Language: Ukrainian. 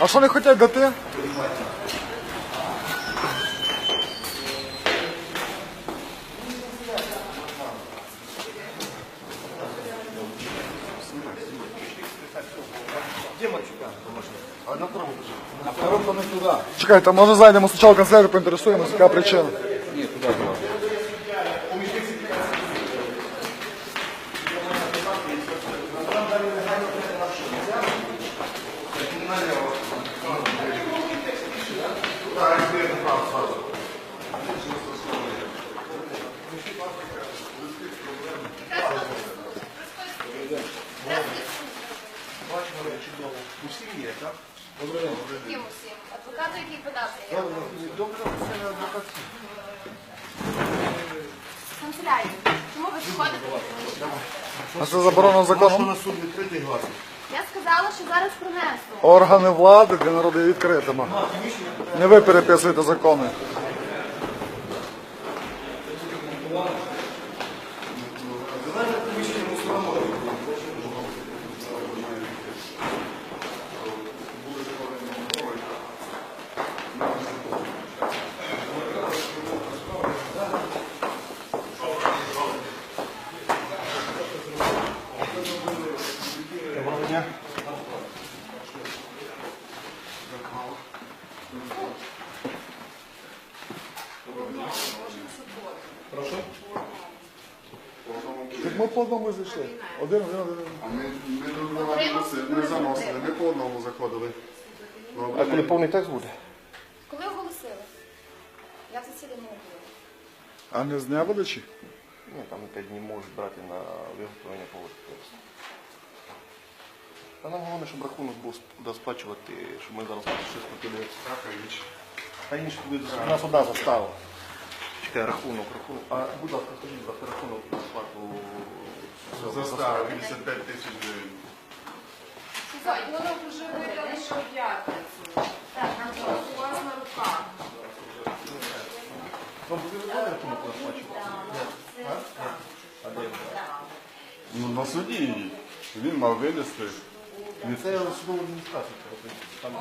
А що не хочуть дати? А второй не туда. Чекайте, може зайдемо спочатку канцелярію, поінтересуємося, яка причина. Ні, туди Була. Яким усім? Адвокату, який подався. Канцелярію. Чому ви приходите? А це заборонено законом. на суд відкритий глаз. Я сказала, що зараз принесу. Органи влади для народу є відкритими. Не ви переписуєте закони. Доброго дня. Прошу. Так ми по одному зайшли. Один, один, один. А ми, ми додавали носили, ми заносили, ми по одному заходили. А коли повний текст буде? Коли оголосили? Я в засіданні не була. А не з дня видачі? Ні, там 5 днів можуть брати на виготовлення поводу тексту. Та нам головне, щоб рахунок був куди сплачувати, щоб ми зараз щось сплатили. Та інше ви у нас одна застава. Чекай, рахунок, рахунок. А, будь ласка, скажіть, будь ласка, рахунок на сплату Застава 55 тисяч гривень. Воно вже видали, що в п'ятницю. У вас на руках. Вам буде видати рахунок на? А де? Ну, на суді він мав винести. Це судова адміністрація. Там